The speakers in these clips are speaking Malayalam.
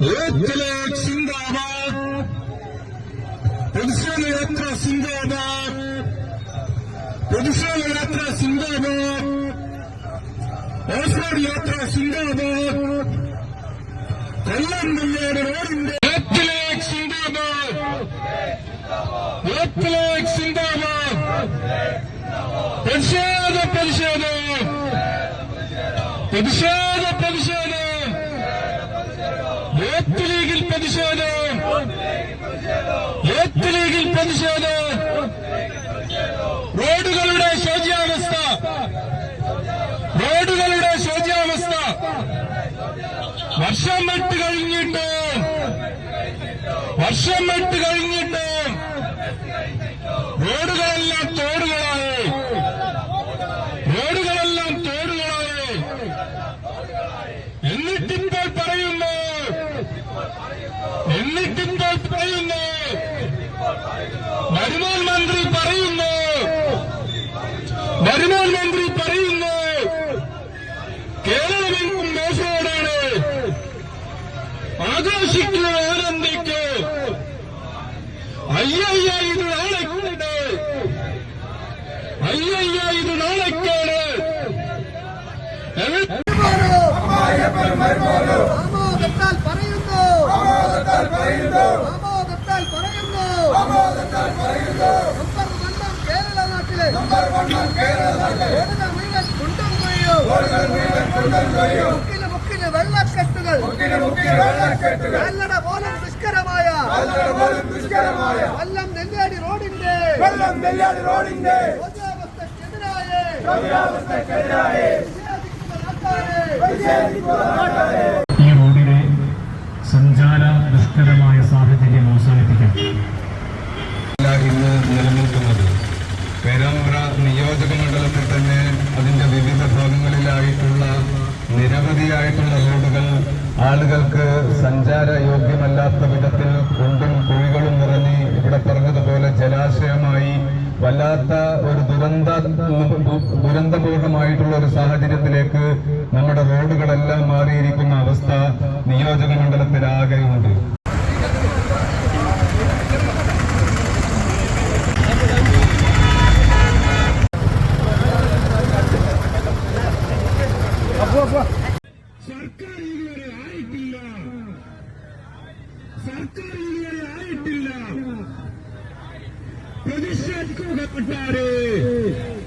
ഏത്തിലേക്ക് സിന്ദാബാദ് പ്രതിഷേധ യാത്ര സിന്ദാബാദ് പ്രതിഷേധ യാത്ര സിന്ദാബാദ് ഓഫ്റോഡ് യാത്ര സിന്ദാബാദ് കൊല്ലം ജില്ലയുടെ റോഡിന്റെ ഏത്തിലേക്ക് സിന്ദാബാദ് ഏത്തിലേക്ക് സിന്ദാബാദ് പ്രതിഷേധ പ്രതിഷേധം പ്രതിഷേധ പ്രതിഷേധം യൂത്ത് ലീഗിൽ പ്രതിഷേധം. യൂത്ത് ലീഗിൽ പ്രതിഷേധം? റോഡുകളുടെ ശോച്യാവസ്ഥ റോഡുകളുടെ ശോച്യാവസ്ഥ വർഷം എട്ട് കഴിഞ്ഞിട്ട്. വർഷം എട്ട് കഴിഞ്ഞിട്ട്. റോഡുകളെല്ലാം ആഘോഷിക്കുക ആനന്ദിക്ക് അയ്യയ്യ ഇത് നാളെക്കുണ്ട് അയ്യയ്യ ഇത് നാളെക്കാണ് എവിടെ ആമോദത്താൽ പറയുന്നു ആമോദത്താൽ പറയുന്നു നമ്പർ വണ്ണം കേരള നാട്ടിലെ റോഡുകൾ മുഴുവൻ കുണ്ടും കുഴിയും മുക്കിന് മുക്കിന് വെള്ളക്കെട്ടുകൾ കല്ലട പോലും ദുഷ്കരമായ. കൊല്ലം നെല്ലിയാടി റോഡിന്റെ. കൊല്ലം നെല്ലിയാടി റോഡിന്റെ ശോച്യാവസ്ഥക്കെതിരായ പ്രതിഷേധിക്കുന്ന നാട്ടാരെ ഈ റോഡിലെ സഞ്ചാര ദുഷ്കരമായ സാഹചര്യം അവസാനിപ്പിക്കാൻ അല്ല ഇന്ന് നിലനിൽക്കുന്നത്. പേരാമ്പ്ര നിയോജക മണ്ഡലത്തിൽ തന്നെ അതിന്റെ വിവിധ ഭാഗങ്ങളിലായിട്ടുള്ള നിരവധിയായിട്ടുള്ള റോഡുകൾ ആളുകൾക്ക് സഞ്ചാര യോഗ്യമല്ലാത്ത വിധത്തിൽ കുണ്ടും കുഴികളും നിറഞ്ഞ് ഇവിടെ പറഞ്ഞതുപോലെ ജലാശയമായി വല്ലാത്ത ഒരു ദുരന്ത ദുരന്തപൂർണമായിട്ടുള്ള ഒരു സാഹചര്യത്തിലേക്ക് നമ്മുടെ റോഡുകളെല്ലാം മാറിയിരിക്കുന്ന അവസ്ഥ നിയോജക മണ്ഡലത്തിലാകെയുണ്ട്. Position, go get the body.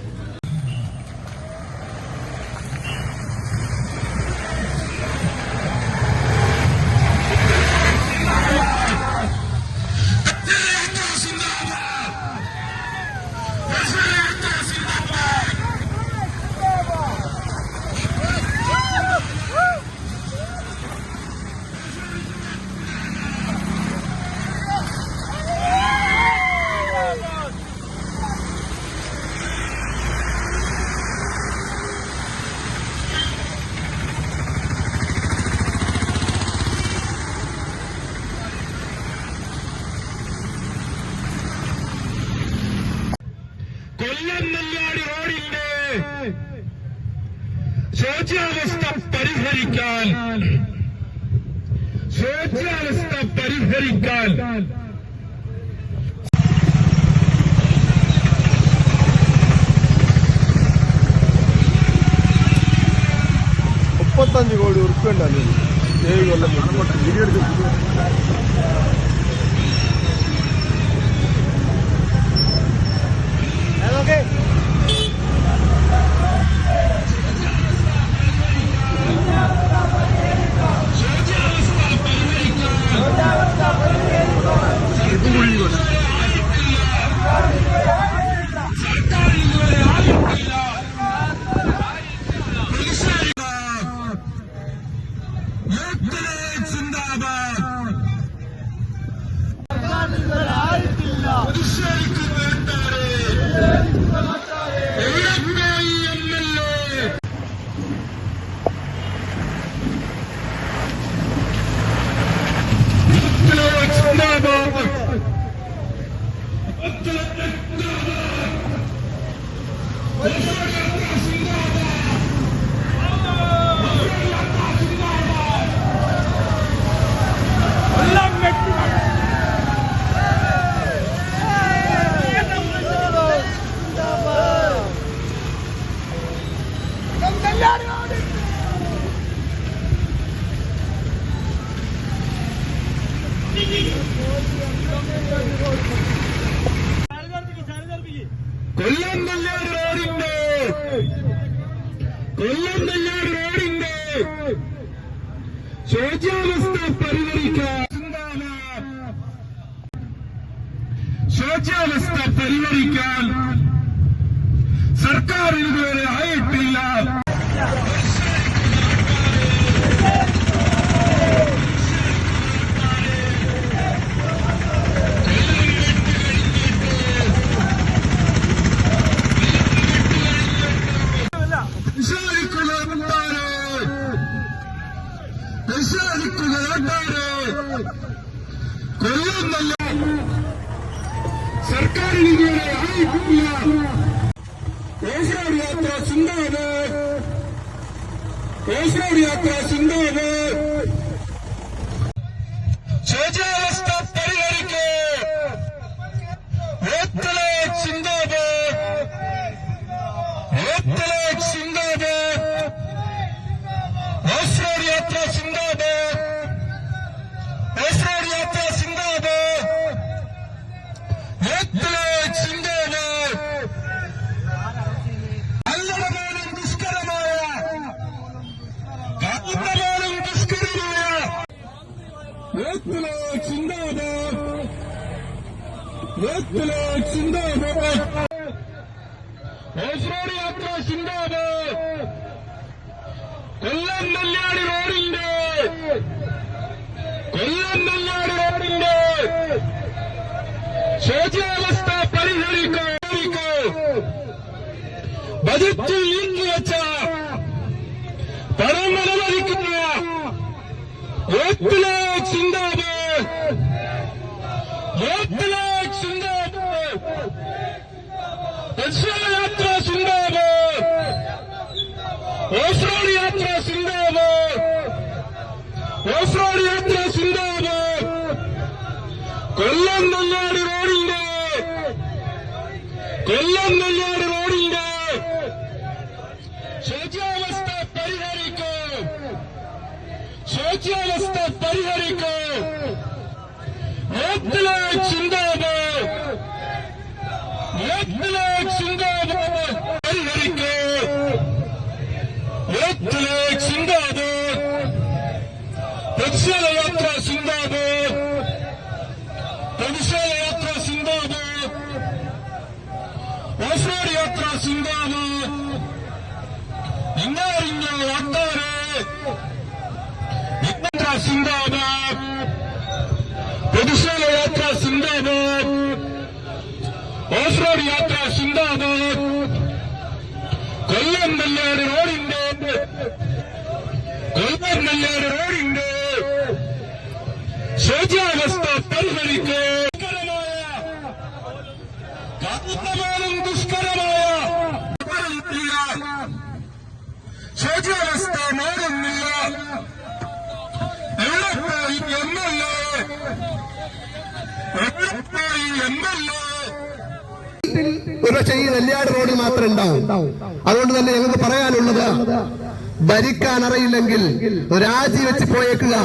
നെല്ലാടി റോഡിന്റെ ശോച്യാവസ്ഥ പരിഹരിക്കാൻ. ശോച്യാവസ്ഥ പരിഹരിക്കാൻ. മുപ്പത്തഞ്ച് കോടി ഉറുപ്പ്യ ഉണ്ടല്ലോ. ഏഴ് കൊല്ലം സിന്ദാബാദ് ഓഫ്റോഡ് യാത്ര സിന്ദാബാദ് കൊല്ലം നെല്ലാടി റോഡിന്റെ കൊല്ലം നെല്ലാടി റോഡിന്റെ ശോചാവസ്ഥ പരിഹരിക്കൂ ബജറ്റിൽ നീക്കിവെച്ച പണം അനുവദിക്കുന്ന വോട്ടിലേക്ക് സിന്ധാബ് വോട്ടിലേക്ക് സിന്ധാബ് യാത്ര സിന്ധാബ് ഓഫ്റോഡ് യാത്ര സിന്ധാബ് ഓഫ്റോഡ് യാത്ര സിന്ധാബ് കൊല്ലം നെല്ലാടി റോഡിന്റെ കൊല്ലം നെല്ലാടി റോഡിന്റെ. ശോച്യാവസ്ഥ പരിഹരിക്കൂ. ശോച്യാവസ്ഥ പരിഹരിക്കൂ. വോട്ടിലേക്ക് സിന്ധാബ് വോട്ടിലേക്ക് സിന്ധാബ് പരിഹരിക്കൂ. വോട്ടിലേക്ക് സിന്ധാബ് പ്രതിഷേധ യാത്ര സിന്ധാബ് പ്രതിഷേധ യാത്ര സിന്ധാബ് ഓഫ്റോഡ് യാത്ര സിന്ധാബ് ഇങ്ങാറിഞ്ഞ വാട്ടാറ് യാത്ര സിന്ധാബ് പ്രതിഷേധ യാത്ര സിന്ധാബ് ഓഫ്റോഡ് യാത്ര സിന്ധാബ് കൊല്ലം നെല്ലേട് റോഡിന്റെ കൊല്ലം നെല്ലേട് റോഡിന്റെ ശോചാവസ്ഥ പരിഹരിക്കൂ കാന്തമാനം ദുഷ്കരമായ ശോചാവസ്ഥ മാറുന്നില്ല എവിടെ പോയി എം എൽ എ എവിടെ പോയി എം എൽ എ ഒരുപക്ഷെ ഈ നെല്ലിയാട് റോഡിൽ മാത്രമേ ഉണ്ടാവും. അതുകൊണ്ട് തന്നെ ഞങ്ങൾക്ക് പറയാനുള്ളത് ഭരിക്കാൻ അറിയില്ലെങ്കിൽ രാജിവെച്ച് പോയേക്കുക.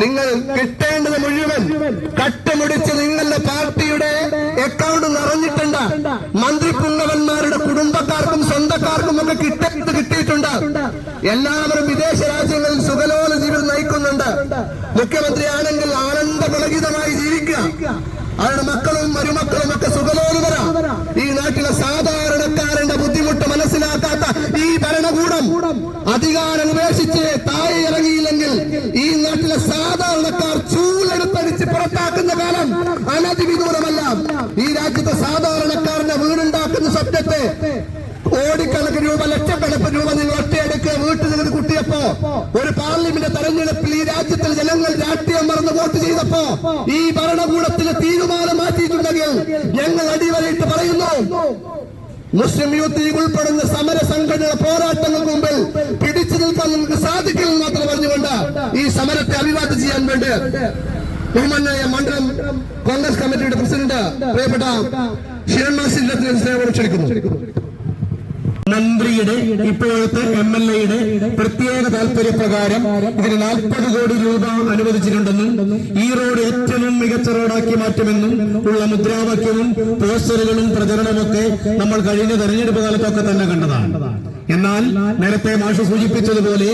നിങ്ങൾ കിട്ടേണ്ടത് മുഴുവൻ കട്ടുമുടിച്ച് നിങ്ങളുടെ പാർട്ടിയുടെ അക്കൗണ്ട് നിറഞ്ഞിട്ടുണ്ട്. മന്ത്രിപുങ്കവന്മാരുടെ കുടുംബക്കാർക്കും സ്വന്തക്കാർക്കും ഒക്കെ കിട്ടേണ്ടത് കിട്ടിയിട്ടുണ്ട്. എല്ലാവരും വിദേശ രാജ്യങ്ങളിൽ സുഖലോല ജീവിതം നയിക്കുന്നുണ്ട്. മുഖ്യമന്ത്രിയാണെങ്കിൽ ആനന്ദപുളകിതമായി അവരുടെ മക്കളും മരുമക്കളും ഒക്കെ സുഖലോലുതരാ ഈ നാട്ടിലെ സാധാരണക്കാരന്റെ ബുദ്ധിമുട്ട് മനസ്സിലാക്കാത്ത ഈ ഭരണകൂടം അധികാരം ഉപേക്ഷിച്ച് താഴെ ഇറങ്ങിയില്ലെങ്കിൽ ഈ നാട്ടിലെ സാധാരണക്കാർ ചൂലെടുത്തടിച്ച് പുറത്താക്കുന്ന കാലം അനധിവിദൂരമല്ല. ഈ രാജ്യത്തെ സാധാരണക്കാരന്റെ വീടുണ്ടാക്കുന്ന സ്വപ്നത്തെ കോടിക്കണക്കിന് രൂപ ലക്ഷക്കണക്കിന് രൂപ നിങ്ങൾ ഒറ്റയെടുക്കുക വീട്ടിൽ നിന്ന് കുട്ടിയപ്പോ ഒരു പാർലമെന്റ് തെരഞ്ഞെടുപ്പിൽ ഈ രാജ്യത്തിൽ ജനങ്ങൾ രാഷ്ട്രീയം മറന്ന് വോട്ട് ചെയ്തപ്പോ ഈ ഭരണകൂടത്തിന് തീരുമാനം മാറ്റിയിട്ടുണ്ടെങ്കിൽ ഞങ്ങൾ അടിവരയിട്ട് പറയുന്നു. മുസ്ലിം യൂത്ത് ലീഗ് ഉൾപ്പെടുന്ന സമര സംഘടന പോരാട്ടങ്ങൾക്ക് മുമ്പിൽ പിടിച്ചു നിൽക്കാൻ നിങ്ങൾക്ക് സാധിക്കില്ലെന്ന് മാത്രം പറഞ്ഞുകൊണ്ട് ഈ സമരത്തെ അഭിവാദ്യം ചെയ്യാൻ വേണ്ടി ബഹുമാനായ മണ്ഡലം കോൺഗ്രസ് കമ്മിറ്റിയുടെ പ്രസിഡന്റ് പ്രിയപ്പെട്ട ഷിരൺ മാസിന്റെ ക്ഷണിക്കുന്നു. മന്ത്രിയുടെ ഇപ്പോഴത്തെ എം എൽ എയുടെ പ്രത്യേക താല്പര്യപ്രകാരം ഇതിന് നാൽപ്പത് കോടി രൂപ അനുവദിച്ചിട്ടുണ്ടെന്നും ഈ റോഡ് ഏറ്റവും മികച്ച റോഡാക്കി മാറ്റുമെന്നും ഉള്ള മുദ്രാവാക്യവും പോസ്റ്ററുകളും പ്രചരണമൊക്കെ നമ്മൾ കഴിഞ്ഞ തെരഞ്ഞെടുപ്പ് കാലത്തൊക്കെ തന്നെ കണ്ടതാണ്. എന്നാൽ നേരത്തെ മാഷ് സൂചിപ്പിച്ചതുപോലെ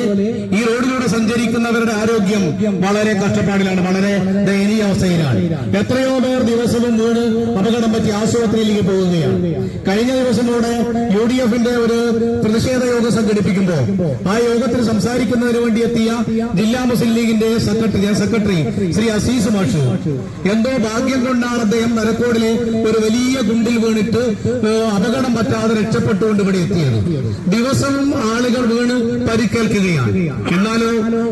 ഈ റോഡിലൂടെ സഞ്ചരിക്കുന്നവരുടെ ആരോഗ്യം വളരെ കഷ്ടപ്പാടിലാണ് വളരെ ദയനീയ അവസ്ഥയിലാണ്. എത്രയോ പേർ ദിവസവും വീണ് അപകടം പറ്റി ആശുപത്രിയിലേക്ക് പോകുകയാണ്. കഴിഞ്ഞ ദിവസം കൂടെ യു ഡി എഫിന്റെ ഒരു പ്രതിഷേധ യോഗം സംഘടിപ്പിക്കുമ്പോൾ ആ യോഗത്തിൽ സംസാരിക്കുന്നതിന് വേണ്ടി എത്തിയ ജില്ലാ മുസ്ലിം ലീഗിന്റെ സെക്രട്ടറി സെക്രട്ടറി ശ്രീ അസീസ് മാഷ് എന്തോ ഭാഗ്യം കൊണ്ടാണ് അദ്ദേഹം നരക്കോടിലെ ഒരു വലിയ ഗുണ്ടിൽ വീണിട്ട് അപകടം പറ്റാതെ രക്ഷപ്പെട്ടുകൊണ്ട് ഇവിടെ എത്തിയത്. ദിവസവും ആളുകൾ വീണ് പരിക്കേൽക്കുകയാണ്. എന്നാലോ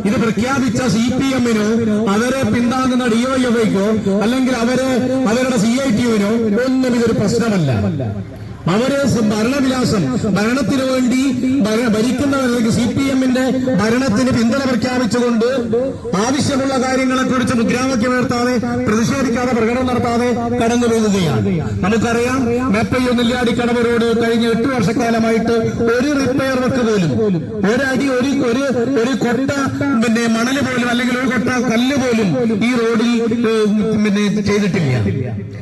ഇത് പ്രഖ്യാപിച്ച സി പി എമ്മിനോ അവരെ പിന്താങ്ങുന്ന ഡിവൈഎഫ്ഐക്കോ അല്ലെങ്കിൽ അവരെ അവരുടെ സി ഐ ടിയുവിനോ ഒന്നും ഇതൊരു പ്രശ്നമല്ല. അവർ ഭരണവിലാസം ഭരണത്തിനു വേണ്ടി ഭരിക്കുന്നവർ അല്ലെങ്കിൽ സി പി എമ്മിന്റെ ഭരണത്തിന് പിന്തുണ പ്രഖ്യാപിച്ചുകൊണ്ട് ആവശ്യമുള്ള കാര്യങ്ങളെക്കുറിച്ച് മുദ്രാവാക്യം ഉയർത്താതെ പ്രതിഷേധിക്കാതെ പ്രകടനം നടത്താതെ കടന്നു പോകുകയാണ് നമുക്കറിയാം മെപ്പയ്യോ നെല്ലിയാടി കടവരോട് കഴിഞ്ഞ എട്ട് വർഷക്കാലമായിട്ട് ഒരു റിപ്പയർ വർക്ക് പോലും ഒരടി ഒരു ഒരു ഒരു കൊട്ട പിന്നെ മണൽ പോലും അല്ലെങ്കിൽ ഒരു കൊട്ട കല്ല് പോലും ഈ റോഡിൽ പിന്നെ ചെയ്തിട്ടില്ല.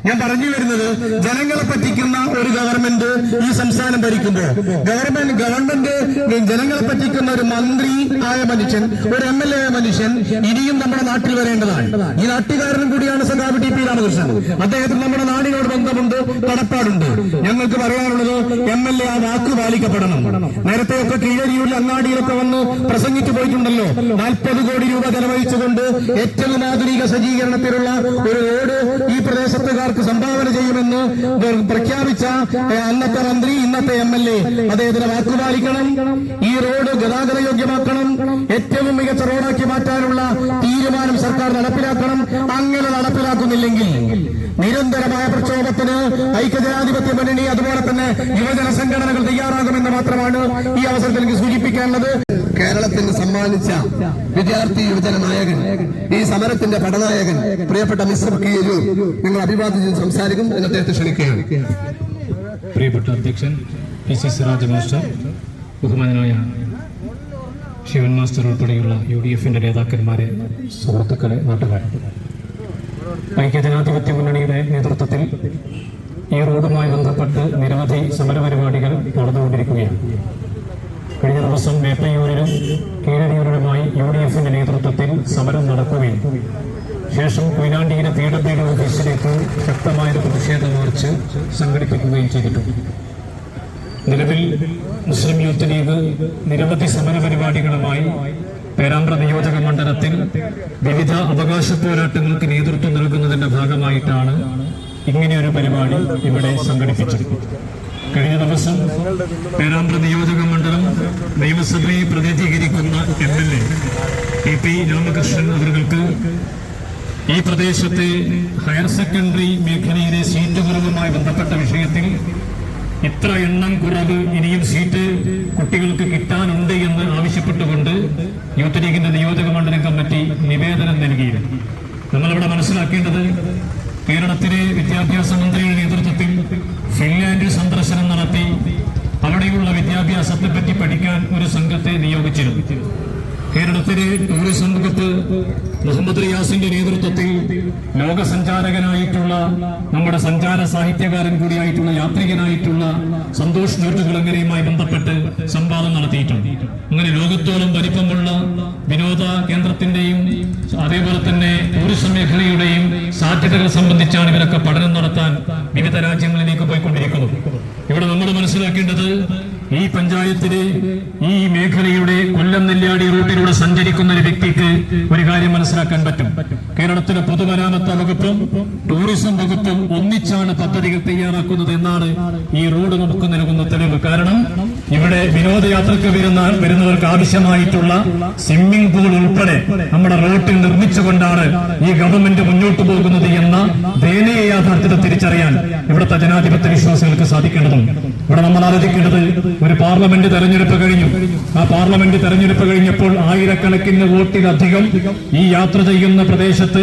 ഞാൻ പറഞ്ഞു വരുന്നത് ജനങ്ങളെ പറ്റിക്കുന്ന ഒരു ഗവൺമെന്റ് ഈ സംസ്ഥാനം ഭരിക്കുമ്പോൾ ഗവൺമെന്റ് ഗവൺമെന്റ് ജനങ്ങളെ പറ്റിക്കുന്ന ഒരു മന്ത്രി ആയ മനുഷ്യൻ ഒരു എം എൽ എ ആയ മനുഷ്യൻ ഇനിയും നമ്മുടെ നാട്ടിൽ വരേണ്ടതാണ്. ഈ നാട്ടുകാരനും കൂടിയാണ് സഖാബ് ടി പി രാമകൃഷ്ണൻ. അദ്ദേഹത്തിന് നമ്മുടെ നാടിനോട് ബന്ധമുണ്ട് കടപ്പാടുണ്ട്. ഞങ്ങൾക്ക് പറയാനുള്ളത് എം എൽ എ ആ വാക്ക് പാലിക്കപ്പെടണം. നേരത്തെ ഒക്കെ കീഴരിയൂരിൽ അങ്ങാടിയിലൊക്കെ വന്ന് പ്രസംഗിച്ചു പോയിട്ടുണ്ടല്ലോ. നാൽപ്പത് കോടി രൂപ ചെലവഴിച്ചുകൊണ്ട് ഏറ്റവും ആധുനിക സജ്ജീകരണത്തിലുള്ള ഒരു റോഡ് ഈ പ്രദേശത്തുകാർക്ക് സംഭാവന ചെയ്യുമെന്ന് പ്രഖ്യാപിച്ച അന്നത്തെ മന്ത്രി ഇന്നത്തെ എം എൽ എ. അദ്ദേഹത്തിന് വാക്കുപാലിക്കണം ഈ റോഡ് ഗതാഗത യോഗ്യമാക്കണം ഏറ്റവും മികച്ച റോഡാക്കി മാറ്റാനുള്ള തീരുമാനം സർക്കാർ നടപ്പിലാക്കണം. അങ്ങനെ നടപ്പിലാക്കുന്നില്ലെങ്കിൽ നിരന്തരമായ പ്രക്ഷോഭത്തിന് ഐക്യജനാധിപത്യ മുന്നണി അതുപോലെ തന്നെ യുവജന സംഘടനകൾ തയ്യാറാകുമെന്ന് മാത്രമാണ് ഈ അവസരത്തിൽ എനിക്ക് സൂചിപ്പിക്കാനുള്ളത്. കേരളത്തിന് സമ്മാനിച്ച വിദ്യാർത്ഥി യുവജന നായകൻ ഈ സമരത്തിന്റെ പടനായകൻ പ്രിയപ്പെട്ട മിസ്റ്റർ കീരു നിങ്ങൾ അഭിവാദ്യം സംസാരിക്കും. എന്ന് അദ്ദേഹത്തെ ക്ഷണിക്കുകയാണ് പ്രിയപ്പെട്ട അധ്യക്ഷൻ പി സി സിറാജ് മാസ്റ്റർ ബഹുമാനായ ശിവൻ മാസ്റ്റർ ഉൾപ്പെടെയുള്ള യു ഡി എഫിന്റെ നേതാക്കന്മാരെ സുഹൃത്തുക്കളെ നാട്ടുകാരെ. ഐക്യജനാധിപത്യ മുന്നണിയുടെ നേതൃത്വത്തിൽ ഈ റോഡുമായി ബന്ധപ്പെട്ട് നിരവധി സമരപരിപാടികൾ നടന്നുകൊണ്ടിരിക്കുകയാണ്. കഴിഞ്ഞ ദിവസം മേപ്പയൂരിലും കീഴരിയൂരിലുമായി യു ഡി എഫിന്റെ നേതൃത്വത്തിൽ സമരം നടക്കുകയും ശേഷം കൊയിലാണ്ടിയിലെ പി ഡബ്ല്യു ഡി ഓഫീസിലേക്ക് ശക്തമായൊരു പ്രതിഷേധ മാർച്ച് സംഘടിപ്പിക്കുകയും ചെയ്തിട്ടുണ്ട് നിലവിൽ മുസ്ലിം യൂത്ത് ലീഗ് നിരവധി സമര പരിപാടികളുമായി പേരാമ്പ്ര നിയോജക മണ്ഡലത്തിൽ വിവിധ അവകാശ പോരാട്ടങ്ങൾക്ക് നേതൃത്വം നൽകുന്നതിന്റെ ഭാഗമായിട്ടാണ് ഇങ്ങനെയൊരു പരിപാടി ഇവിടെ സംഘടിപ്പിച്ചത്. കഴിഞ്ഞ ദിവസം പേരാമ്പ്ര നിയോജക മണ്ഡലം നിയമസഭയെ പ്രതിനിധീകരിക്കുന്ന M L A P Ramakrishnan അവർക്ക് ഈ പ്രദേശത്തെ ഹയർ സെക്കൻഡറി മേഖലയിലെ സീറ്റ് കുറവുമായി ബന്ധപ്പെട്ട വിഷയത്തിൽ ഇത്ര എണ്ണം കുറവ് ഇനിയും സീറ്റ് കുട്ടികൾക്ക് കിട്ടാനുണ്ട് എന്ന് ആവശ്യപ്പെട്ടുകൊണ്ട് യൂത്ത് ലീഗിന്റെ നിയോജക മണ്ഡലം കമ്മിറ്റി നിവേദനം നൽകിയിരുന്നു. നമ്മളിവിടെ മനസ്സിലാക്കേണ്ടത് കേരളത്തിലെ വിദ്യാഭ്യാസ മന്ത്രിയുടെ നേതൃത്വത്തിൽ ഫിൻലാൻഡ് സന്ദർശനം നടത്തി അവിടെയുള്ള വിദ്യാഭ്യാസത്തെ പറ്റി പഠിക്കാൻ ഒരു സംഘത്തെ നിയോഗിച്ചിരുന്നു. കേരളത്തിലെ ടൂറിസം രംഗത്ത് മുഹമ്മദ് റിയാസിന്റെ നേതൃത്വത്തിൽ ലോകസഞ്ചാരകനായിട്ടുള്ള നമ്മുടെ സഞ്ചാര സാഹിത്യകാരൻ കൂടിയായിട്ടുള്ള യാത്രികനായിട്ടുള്ള സന്തോഷ് നെടുകുളങ്ങരയുമായി ബന്ധപ്പെട്ട് സംവാദം നടത്തിയിട്ടുണ്ട്. അങ്ങനെ ലോകത്തോളം വലിപ്പമുള്ള വിനോദ കേന്ദ്രത്തിന്റെയും അതേപോലെ തന്നെ ടൂറിസം മേഖലയുടെയും സാധ്യതകൾ സംബന്ധിച്ചാണ് ഇവരൊക്കെ പഠനം നടത്താൻ വിവിധ രാജ്യങ്ങളിലേക്ക് പോയിക്കൊണ്ടിരിക്കുന്നത്. ഇവിടെ നമ്മൾ മനസ്സിലാക്കേണ്ടത് ഈ പഞ്ചായത്തിലെ ഈ മേഖലയുടെ കൊല്ലം നെല്ലിയാടി റൂട്ടിലൂടെ സഞ്ചരിക്കുന്ന ഒരു വ്യക്തിക്ക് ഒരു കാര്യം മനസ്സിലാക്കാൻ പറ്റും. കേരളത്തിലെ പൊതുമരാമത്ത് വകുപ്പും ടൂറിസം വകുപ്പും ഒന്നിച്ചാണ് പദ്ധതികൾ തയ്യാറാക്കുന്നത് എന്നാണ് ഈ റോഡ് നമുക്ക് നൽകുന്ന തെളിവ്. കാരണം ഇവിടെ വിനോദയാത്രക്ക് വരുന്ന വരുന്നവർക്ക് ആവശ്യമായിട്ടുള്ള സ്വിമ്മിംഗ് പൂൾ ഉൾപ്പെടെ നമ്മുടെ റോട്ടിൽ നിർമ്മിച്ചുകൊണ്ടാണ് ഈ ഗവൺമെന്റ് മുന്നോട്ട് പോകുന്നത് എന്ന ദയനീയ യാഥാർത്ഥ്യത്തെ തിരിച്ചറിയാൻ ഇവിടുത്തെ ജനാധിപത്യ വിശ്വാസികൾക്ക് സാധിക്കേണ്ടതുണ്ട്. ഇവിടെ നമ്മൾ ആലോചിക്കേണ്ടത് ഒരു പാർലമെന്റ് തെരഞ്ഞെടുപ്പ് കഴിഞ്ഞു. ആ പാർലമെന്റ് തെരഞ്ഞെടുപ്പ് കഴിഞ്ഞപ്പോൾ ആയിരക്കണക്കിന് വോട്ടിലധികം ഈ യാത്ര ചെയ്യുന്ന പ്രദേശത്ത്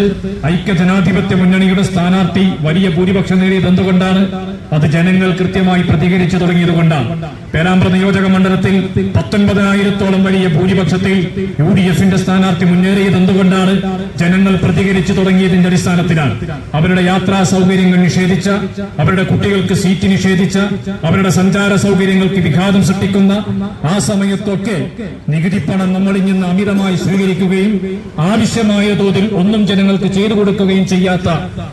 ഐക്യ ജനാധിപത്യ മുന്നണിയുടെ സ്ഥാനാർത്ഥി വലിയ ഭൂരിപക്ഷം നേടിയത് എന്തുകൊണ്ടാണ്? അത് ജനങ്ങൾ കൃത്യമായി പ്രതികരിച്ചു തുടങ്ങിയതുകൊണ്ടാണ്. പേരാമ്പ്ര നിയോജക മണ്ഡലത്തിൽ പത്തൊൻപതിനായിരത്തോളം വലിയ ഭൂരിപക്ഷത്തിൽ യു ഡി എഫിന്റെ സ്ഥാനാർത്ഥി മുന്നേറിയത് എന്തുകൊണ്ടാണ്? ജനങ്ങൾ പ്രതികരിച്ചു തുടങ്ങിയതിന്റെ അടിസ്ഥാനത്തിലാണ്. അവരുടെ യാത്രാ സൗകര്യങ്ങൾ നിഷേധിച്ച അവരുടെ കുട്ടികൾക്ക് സീറ്റ് നിഷേധിച്ച അവരുടെ സഞ്ചാര സൗകര്യങ്ങൾക്ക് വിഘാതം സൃഷ്ടിക്കുന്ന ആ സമയത്തൊക്കെ നികുതി പണം നമ്മളിൽ നിന്ന് അമിതമായി സ്വീകരിക്കുകയും ആവശ്യമായ തോതിൽ ഒന്നും ജനങ്ങൾക്ക് ചെയ്തു കൊടുക്കുകയും ചെയ്യാത്ത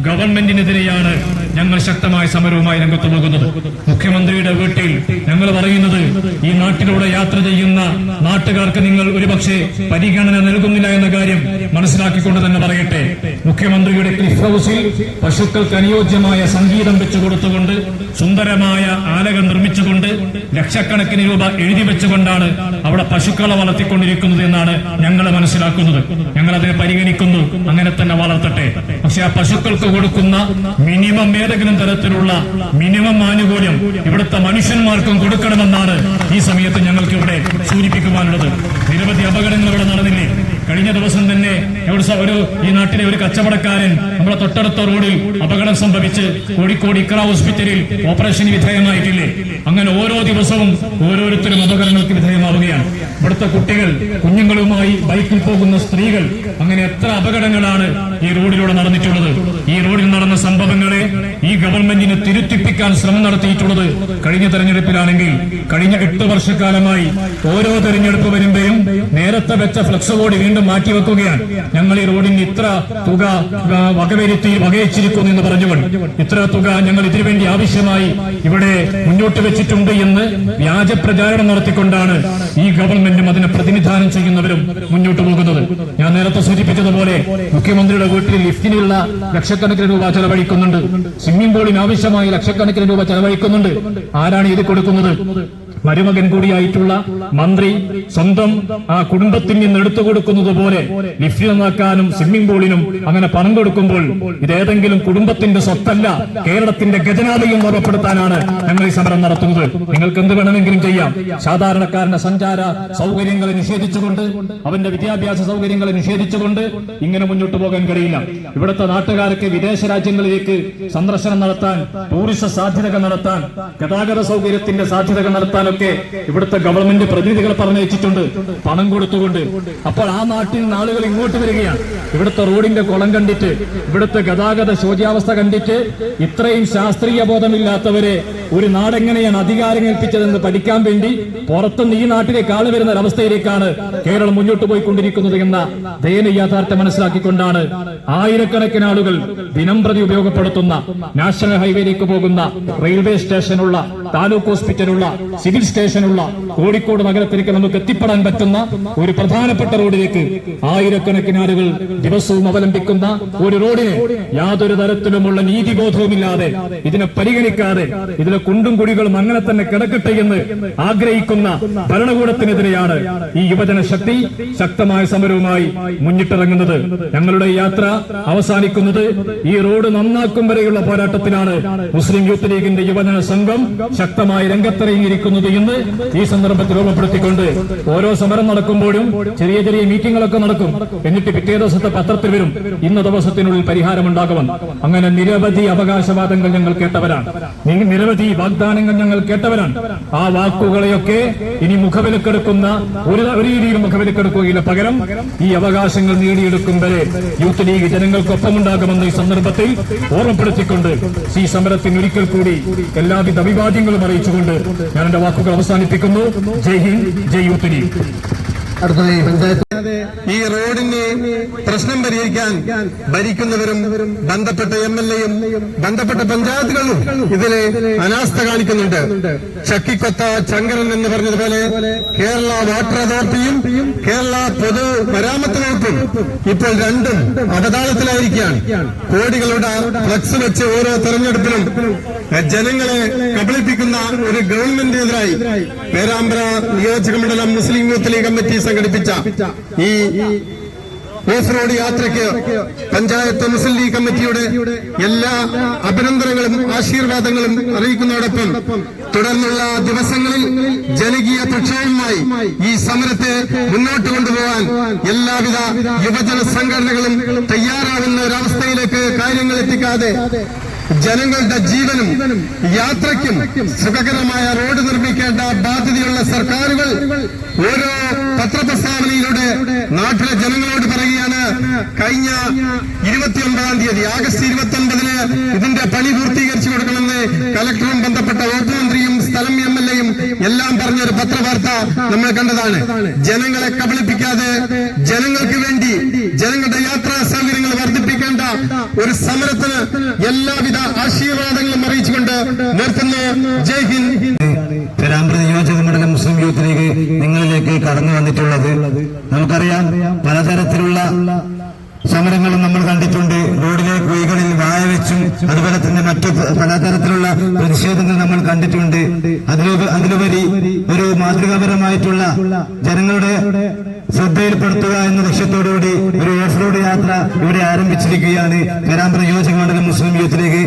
ഗവൺമെന്റിനെതിരെയാണ് ഞങ്ങൾ ശക്തമായ സമരവുമായി രംഗത്ത് പോകുന്നത്. മുഖ്യമന്ത്രിയുടെ വീട്ടിൽ ഞങ്ങൾ പറയുന്നത് ഈ നാട്ടിലൂടെ യാത്ര ചെയ്യുന്ന നാട്ടുകാർക്ക് നിങ്ങൾ ഒരുപക്ഷെ പരിഗണന നൽകുന്നില്ല എന്ന കാര്യം മനസ്സിലാക്കിക്കൊണ്ട് തന്നെ പറയട്ടെ. മുഖ്യമന്ത്രിയുടെ ക്ലിഫ് ഹൗസിൽ പശുക്കൾക്ക് അനുയോജ്യമായ സംഗീതം വെച്ചു കൊടുത്തുകൊണ്ട് സുന്ദരമായ ആലകൾ നിർമ്മിച്ചുകൊണ്ട് ലക്ഷക്കണക്കിന് രൂപ എഴുതി വെച്ചുകൊണ്ടാണ് അവിടെ പശുക്കളെ വളർത്തിക്കൊണ്ടിരിക്കുന്നത് എന്നാണ് ഞങ്ങൾ മനസ്സിലാക്കുന്നത്. ഞങ്ങൾ അതിനെ പരിഗണിക്കുന്നു. അങ്ങനെ തന്നെ വളർത്തട്ടെ. പക്ഷെ ആ പശുക്കൾക്ക് കൊടുക്കുന്ന മിനിമം ഏതെങ്കിലും തരത്തിലുള്ള മിനിമം ആനുകൂല്യം ഇവിടുത്തെ മനുഷ്യന്മാർക്കും കൊടുക്കണമെന്നാണ് ഈ സമയത്ത് ഞങ്ങൾക്ക് ഇവിടെ സൂചിപ്പിക്കുവാനുള്ളത്. നിരവധി അപകടങ്ങൾ ഇവിടെ നടന്നില്ലേ? കഴിഞ്ഞ ദിവസം തന്നെ ഒരു ഈ നാട്ടിലെ ഒരു കച്ചവടക്കാരൻ നമ്മുടെ തൊട്ടടുത്ത റോഡിൽ അപകടം സംഭവിച്ച് കോഴിക്കോട് ഇക്ര ഹോസ്പിറ്റലിൽ ഓപ്പറേഷന് വിധേയമായിട്ടില്ലേ? അങ്ങനെ ഓരോ ദിവസവും ഓരോരുത്തരും അപകടങ്ങൾക്ക് വിധേയമാവുകയാണ്. ഇവിടുത്തെ കുട്ടികൾ കുഞ്ഞുങ്ങളുമായി ബൈക്കിൽ പോകുന്ന സ്ത്രീകൾ അങ്ങനെ എത്ര അപകടങ്ങളാണ് ഈ റോഡിലൂടെ നടന്നിട്ടുള്ളത്. ഈ റോഡിൽ നടന്ന സംഭവങ്ങളെ ഈ ഗവൺമെന്റിന് തിരുത്തിപ്പിക്കാൻ ശ്രമം നടത്തിയിട്ടുള്ളത് കഴിഞ്ഞ തെരഞ്ഞെടുപ്പിലാണെങ്കിൽ കഴിഞ്ഞ എട്ട് വർഷക്കാലമായി ഓരോ തെരഞ്ഞെടുപ്പ് വരുമ്പോഴും നേരത്തെ വെച്ച ഫ്ലക്സ് ബോർഡ് വീണ്ടും മാറ്റിവെക്കുകയാണ് ഞങ്ങൾ ഈ റോഡിന് ഇത്ര തുക വകവരുത്തി വകയിച്ചിരിക്കുന്നു എന്ന് പറഞ്ഞുകൊണ്ട് ഇത്ര തുക ഞങ്ങൾ ഇതിനു വേണ്ടി ആവശ്യമായി ഇവിടെ മുന്നോട്ട് വെച്ചിട്ടുണ്ട് എന്ന് വ്യാജ പ്രചാരണം നടത്തിക്കൊണ്ടാണ് ഈ ഗവൺമെന്റും അതിനെ പ്രതിനിധാനം ചെയ്യുന്നവരും മുന്നോട്ട് പോകുന്നത്. ഞാൻ നേരത്തെ സൂചിപ്പിച്ചതുപോലെ മുഖ്യമന്ത്രിയുടെ വീട്ടിൽ ലിഫ്റ്റിനുള്ള ലക്ഷക്കണക്കിന് രൂപ ചെലവഴിക്കുന്നുണ്ട്. സ്വിമ്മിംഗ് പൂളിന് ആവശ്യമായി ലക്ഷക്കണക്കിന് രൂപ ചെലവഴിക്കുന്നുണ്ട്. ആരാണ് ഇത് കൊടുക്കുന്നത്? മരുമകൻ കൂടിയായിട്ടുള്ള മന്ത്രി സ്വന്തം ആ കുടുംബത്തിൽ നിന്ന് എടുത്തു കൊടുക്കുന്നത് പോലെ ലിഫ്റ്റ് നന്നാക്കാനും സ്വിമ്മിംഗ് പൂളിനും അങ്ങനെ പണം കൊടുക്കുമ്പോൾ ഇതേതെങ്കിലും കുടുംബത്തിന്റെ സ്വത്തല്ല കേരളത്തിന്റെ ഖജനാവിയും ഉറപ്പെടുത്താനാണ് ഞങ്ങൾ ഈ സമരം നടത്തുന്നത്. നിങ്ങൾക്ക് എന്ത് വേണമെങ്കിലും ചെയ്യാം. സാധാരണക്കാരന്റെ സഞ്ചാര സൗകര്യങ്ങളെ നിഷേധിച്ചുകൊണ്ട് അവന്റെ വിദ്യാഭ്യാസ സൗകര്യങ്ങളെ നിഷേധിച്ചുകൊണ്ട് ഇങ്ങനെ മുന്നോട്ട് പോകാൻ കഴിയില്ല. ഇവിടുത്തെ നാട്ടുകാർക്ക് വിദേശ രാജ്യങ്ങളിലേക്ക് സന്ദർശനം നടത്താൻ ടൂറിസ്റ്റ് സാധ്യതകൾ നടത്താൻ ഗതാഗത സൗകര്യത്തിന്റെ സാധ്യതകൾ നടത്താനൊക്കെ ഇവിടുത്തെ ഗവൺമെന്റ് പ്രതിനിധികൾ പറഞ്ഞയച്ചിട്ടുണ്ട്. പണം കൊടുത്തുകൊണ്ട്. അപ്പോൾ ആ നാട്ടിൽ ആളുകൾ ഇങ്ങോട്ട് വരികയാണ്. ഇവിടുത്തെ റോഡിന്റെ കുളം കണ്ടിട്ട് ഇവിടുത്തെ ഗതാഗത ശോച്യാവസ്ഥ കണ്ടിട്ട് ഇത്രയും ശാസ്ത്രീയ ബോധമില്ലാത്തവരെ ഒരു നാടെങ്ങനെയാണ് അധികാരം ഏൽപ്പിച്ചതെന്ന് പഠിക്കാൻ വേണ്ടി പുറത്തുനിന്ന് ഈ നാട്ടിലേക്ക് ആൾ വരുന്ന ഒരവസ്ഥയിലേക്കാണ് കേരളം മുന്നോട്ട് പോയിക്കൊണ്ടിരിക്കുന്നത് എന്ന ദയനീയ യാഥാർത്ഥ്യം മനസ്സിലാക്കിക്കൊണ്ടാണ് ആയിരക്കണക്കിന് ആളുകൾ ദിനം പ്രതി ഉപയോഗപ്പെടുത്തുന്ന നാഷണൽ ഹൈവേയിലേക്ക് പോകുന്ന റെയിൽവേ സ്റ്റേഷനുള്ള താലൂക്ക് ഹോസ്പിറ്റലുള്ള സിവിൽ സ്റ്റേഷനുള്ള കോഴിക്കോട് നഗരത്തിലേക്ക് നമുക്ക് എത്തിപ്പെടാൻ പറ്റുന്ന ഒരു പ്രധാനപ്പെട്ട റോഡിലേക്ക് ആയിരക്കണക്കിന് ആളുകൾ ദിവസവും അവലംബിക്കുന്ന ഒരു റോഡിന് യാതൊരു തരത്തിലുമുള്ള നീതിബോധവുമില്ലാതെ ഇതിനെ പരിഗണിക്കാതെ ഇതിലെ കുണ്ടും കുടികളും അങ്ങനെ തന്നെ കിടക്കട്ടെ എന്ന് ആഗ്രഹിക്കുന്ന ഭരണകൂടത്തിനെതിരെയാണ് ഈ യുവജന ശക്തി ശക്തമായ സമരവുമായി മുന്നിട്ടിറങ്ങുന്നത്. ഞങ്ങളുടെ യാത്ര അവസാനിക്കുന്നത് ഈ റോഡ് നന്നാക്കും വരെയുള്ള പോരാട്ടത്തിലാണ് മുസ്ലിം യൂത്ത് ലീഗിന്റെ യുവജന സംഘം ശക്തമായി രംഗത്തിറങ്ങിയിരിക്കുന്നത് എന്ന് ഈ സന്ദർഭത്തിൽ ഓർമ്മപ്പെടുത്തിക്കൊണ്ട് ഓരോ സമരം നടക്കുമ്പോഴും ചെറിയ ചെറിയ മീറ്റിംഗുകളൊക്കെ നടക്കും. എന്നിട്ട് പിറ്റേ ദിവസത്തെ പത്രത്തിൽ വരും. ഇന്ന ദിവസത്തിനുള്ളിൽ പരിഹാരമുണ്ടാകുമെന്ന്. അങ്ങനെ നിരവധി അവകാശവാദങ്ങൾ ഞങ്ങൾ കേട്ടവരാണ്. നിരവധി വാഗ്ദാനങ്ങൾ ഞങ്ങൾ കേട്ടവരാണ്. ആ വാക്കുകളെയൊക്കെ ഇനി മുഖവിലക്കെടുക്കുന്ന ഒരു രീതിയിൽ മുഖവിലക്കെടുക്കുകയില്ല. പകരം ഈ അവകാശങ്ങൾ നേടിയെടുക്കും വരെ യൂത്ത് ലീഗ് ജനങ്ങൾക്കൊപ്പമുണ്ടാകുമെന്ന് ഈ സന്ദർഭത്തിൽ ഓർമ്മപ്പെടുത്തിക്കൊണ്ട് ഈ സമരത്തിന് ഒരിക്കൽ കൂടി എല്ലാവിധ അഭിവാദ്യങ്ങളും അറിയിച്ചുകൊണ്ട് ഞാൻ എന്റെ വാക്കുകൾ അവസാനിപ്പിക്കുന്നു. ജയ് ഹിന്ദ് ജയ് യൂത്ത് അടുത്തതായി ഈ റോഡിന്റെ പ്രശ്നം പരിഹരിക്കാൻ ഭരിക്കുന്നവരും ബന്ധപ്പെട്ട എം എൽ എയും ബന്ധപ്പെട്ട പഞ്ചായത്തുകളും ഇതിലെ അനാസ്ഥ കാണിക്കുന്നുണ്ട്. ചക്കിക്കൊത്ത ചങ്കരൻ എന്ന് പറഞ്ഞതുപോലെ കേരള വാട്ടർ അതോറിറ്റിയും കേരള പൊതു മരാമത്ത് വകുപ്പും ഇപ്പോൾ രണ്ടും അവതാളത്തിലായിരിക്കുകയാണ് കോടികളുടെ ഫ്ലക്സ് വെച്ച് ഓരോ തെരഞ്ഞെടുപ്പിലും ജനങ്ങളെ കബളിപ്പിക്കുന്ന ഒരു ഗവൺമെന്റിനെതിരായി പേരാമ്പ്ര നിയോജക മണ്ഡലം മുസ്ലിം യൂത്ത് ലീഗ് കമ്മിറ്റി സംഘടിപ്പിച്ച ഈ ഓഫ് റോഡ് യാത്രയ്ക്ക് പഞ്ചായത്ത് മുസ്ലിം ലീഗ് കമ്മിറ്റിയുടെ എല്ലാ അഭിനന്ദനങ്ങളും ആശീർവാദങ്ങളും അറിയിക്കുന്നതോടൊപ്പം തുടർന്നുള്ള ദിവസങ്ങളിൽ ജനകീയ പ്രക്ഷോഭവുമായി ഈ സമരത്തെ മുന്നോട്ട് കൊണ്ടുപോകാൻ എല്ലാവിധ യുവജന സംഘടനകളും തയ്യാറാകുന്ന ഒരവസ്ഥയിലേക്ക് കാര്യങ്ങൾ എത്തിക്കാതെ ജനങ്ങളുടെ ജീവനും യാത്രയ്ക്കും സുഖകരമായ റോഡ് നിർമ്മിക്കേണ്ട ബാധ്യതയുള്ള സർക്കാരുകൾ ഓരോ പത്രപ്രസ്താവനയിലൂടെ നാട്ടിലെ ജനങ്ങളോട് പറയുകയാണ്. കഴിഞ്ഞ ഇരുപത്തിയൊമ്പതാം തീയതി ആഗസ്റ്റ് ഇരുപത്തി ഒൻപതിന് ഇതിന്റെ പണി പൂർത്തീകരിച്ചു കൊടുക്കണമെന്ന് കലക്ടറും ബന്ധപ്പെട്ട വകുപ്പ് മന്ത്രിയും സ്ഥലം എം എൽ എയും എല്ലാം പറഞ്ഞൊരു പത്രവാർത്ത നമ്മൾ കണ്ടതാണ്. ജനങ്ങളെ കബളിപ്പിക്കാതെ ജനങ്ങൾക്ക് വേണ്ടി ജനങ്ങളുടെ യാത്രാ സൗകര്യങ്ങൾ വർദ്ധിപ്പിക്കേണ്ട ഒരു സമരത്തിന് എല്ലാവിധ ആശീർവാദങ്ങളും അറിയിച്ചുകൊണ്ട് നിർത്തുന്നു. ജയ് ഹിന്ദ്. പേരാമ്പ്ര നിയോജക മണ്ഡലം മുസ്ലിം യൂത്ത് ലീഗ് നിങ്ങളിലേക്ക് കടന്നു വന്നിട്ടുള്ളത്. നമുക്കറിയാം പലതരത്തിലുള്ള സമരങ്ങളും നമ്മൾ കണ്ടിട്ടുണ്ട്. റോഡിലെ കുഴികളിൽ വായ വെച്ചും അതുപോലെ തന്നെ മറ്റു പലതരത്തിലുള്ള പ്രതിഷേധങ്ങൾ നമ്മൾ കണ്ടിട്ടുണ്ട്. അതിലുപ അതിലുപരി ഒരു മാതൃകാപരമായിട്ടുള്ള ജനങ്ങളുടെ ശ്രദ്ധയിൽപ്പെടുത്തുക എന്ന ലക്ഷ്യത്തോടുകൂടി ഒരു ഓഫ് റോഡ് യാത്ര ഇവിടെ ആരംഭിച്ചിരിക്കുകയാണ്. പേരാമ്പ്ര നിയോജക മണ്ഡലം മുസ്ലിം യൂത്ത് ലീഗ്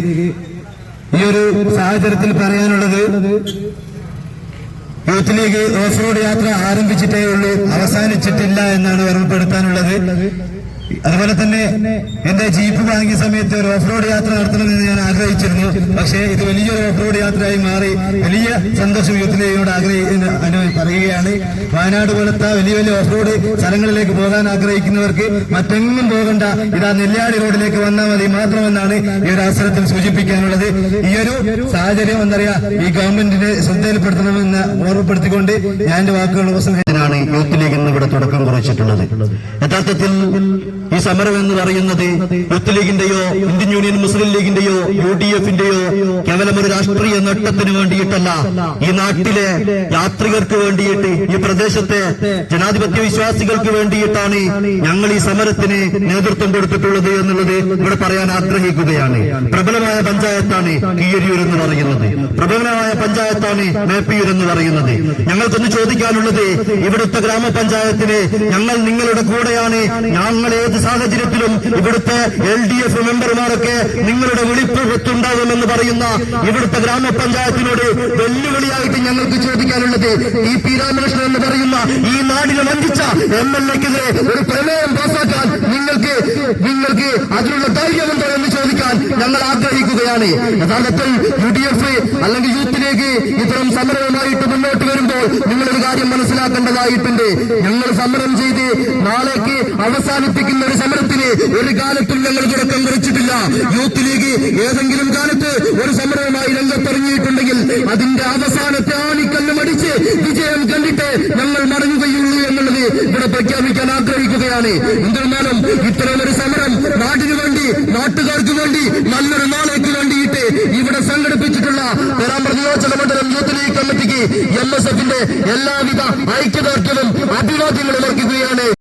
ഈ ഒരു സാഹചര്യത്തിൽ പറയാനുള്ളത് യൂത്ത് ലീഗ് ഓഫ് റോഡ് യാത്ര ആരംഭിച്ചിട്ടേ ഉള്ളൂ അവസാനിച്ചിട്ടില്ല എന്നാണ് ഓർമ്മപ്പെടുത്താനുള്ളത്. അതുപോലെ തന്നെ എന്റെ ജീപ്പ് വാങ്ങിയ സമയത്ത് ഒരു ഓഫ് റോഡ് യാത്ര നടത്തണമെന്ന് ഞാൻ ആഗ്രഹിച്ചിരുന്നു. പക്ഷേ ഇത് വലിയൊരു ഓഫ് റോഡ് യാത്രയായി മാറി. വലിയ സന്തോഷം യൂത്ത് ലീഗിനോട് ആഗ്രഹി പറയുകയാണ്. വയനാട് പോലത്തെ വലിയ വലിയ ഓഫ് റോഡ് സ്ഥലങ്ങളിലേക്ക് പോകാൻ ആഗ്രഹിക്കുന്നവർക്ക് മറ്റെങ്ങും പോകണ്ട. ഇതാ നെല്ലിയാടി റോഡിലേക്ക് വന്നാൽ മതി മാത്രമെന്നാണ് ഈ ഒരു അവസരത്തിൽ സൂചിപ്പിക്കാനുള്ളത്. ഈ ഒരു സാഹചര്യം എന്തറിയാ? ഈ ഗവൺമെന്റിനെ ശ്രദ്ധയിൽപ്പെടുത്തണമെന്ന് ഓർമ്മപ്പെടുത്തിക്കൊണ്ട് ഞാൻ എന്റെ വാക്കുകൾ ഉപസംഹരിക്കാനാണ് യൂത്ത് ലീഗ് ഇന്ന് ഇവിടെ തുടക്കം കുറിച്ചിട്ടുള്ളത്. യഥാർത്ഥത്തിൽ ഈ സമരം എന്ന് പറയുന്നത് യൂത്ത് ലീഗിന്റെയോ ഇന്ത്യൻ യൂണിയൻ മുസ്ലിം ലീഗിന്റെയോ യു ഡി എഫിന്റെയോ കേവലം ഒരു രാഷ്ട്രീയ നേട്ടത്തിന് വേണ്ടിയിട്ടല്ല. ഈ നാട്ടിലെ യാത്രികർക്ക് വേണ്ടിയിട്ട് ഈ പ്രദേശത്തെ ജനാധിപത്യ വിശ്വാസികൾക്ക് വേണ്ടിയിട്ടാണ് ഞങ്ങൾ ഈ സമരത്തിന് നേതൃത്വം കൊടുത്തിട്ടുള്ളത് എന്നുള്ളത് ഇവിടെ പറയാൻ ആഗ്രഹിക്കുകയാണ്. പ്രബലമായ പഞ്ചായത്താണ് കീയരിയൂർ എന്ന് പറയുന്നത്. പ്രബലമായ പഞ്ചായത്താണ് മേപ്പിയൂർ എന്ന് പറയുന്നത്. ഞങ്ങൾക്കൊന്ന് ചോദിക്കാനുള്ളത് ഇവിടുത്തെ ഗ്രാമപഞ്ചായത്തിന് ഞങ്ങൾ നിങ്ങളുടെ കൂടെയാണ് ഞങ്ങൾ ഏത് സാഹചര്യത്തിലും ഇവിടുത്തെ എൽ ഡി എഫ് മെമ്പർമാരൊക്കെ നിങ്ങളുടെ വിളിപ്പുറത്തുണ്ടാകുമെന്ന് പറയുന്ന ഇവിടുത്തെ ഗ്രാമപഞ്ചായത്തിനോട് വെല്ലുവിളിയായിട്ട് ഞങ്ങൾക്ക് ചോദിക്കാനുള്ളത് ഈ പി രാമകൃഷ്ണൻ എന്ന് പറയുന്ന ഈ നാടിനെ വഞ്ചിച്ച എം എൽ എക്കെതിരെ ഒരു പ്രമേയം പാസാക്കാൻ നിങ്ങൾക്ക് നിങ്ങൾക്ക് അതിനുള്ള ധൈര്യമുണ്ടോ എന്ന് ചോദിക്കാൻ ഞങ്ങൾ ആഗ്രഹിക്കുകയാണ്. യഥാർത്ഥത്തിൽ യു ഡി എഫ് അല്ലെങ്കിൽ യൂത്തിലേക്ക് ഇത്തരം സമരവുമായിട്ട് മുന്നോട്ട് വരുമ്പോൾ നിങ്ങൾ ഒരു കാര്യം മനസ്സിലാക്കേണ്ടതായിട്ടുണ്ട്. ഞങ്ങൾ സമരം ചെയ്ത് നാളേക്ക് അവസാനിപ്പിക്കുന്ന ഒരു സമരത്തിന് ഒരു കാലത്തും ഞങ്ങൾ തുടക്കം കുറിച്ചിട്ടില്ല. യൂത്ത് ലീഗ് ഏതെങ്കിലും കാലത്ത് ഒരു സമരവുമായി രംഗത്തിറങ്ങിയിട്ടുണ്ടെങ്കിൽ അതിന്റെ അവസാനത്തെ ആണിക്കല്ലും മടിച്ച് വിജയം കണ്ടിട്ട് ഞങ്ങൾ മടങ്ങുകയുള്ളൂ എന്നുള്ളത് ഇവിടെ പ്രഖ്യാപിക്കാൻ ആഗ്രഹിക്കുകയാണ്. എന്നിരുന്നാലും ഇത്തരം ഒരു സമരം നാടിനു വേണ്ടി നാട്ടുകാർക്ക് വേണ്ടി നല്ലൊരു വേണ്ടിയിട്ട് ഇവിടെ സംഘടിപ്പിച്ചിട്ടുള്ള പേരാമ്പ്ര നിയോജക മണ്ഡലം യൂത്ത് ലീഗ് കമ്മിറ്റിക്ക് എം എസ് എഫിന്റെ എല്ലാവിധ ഐക്യദാർഢ്യവും അഭിവാദ്യങ്ങളും അർപ്പിക്കുകയാണ്.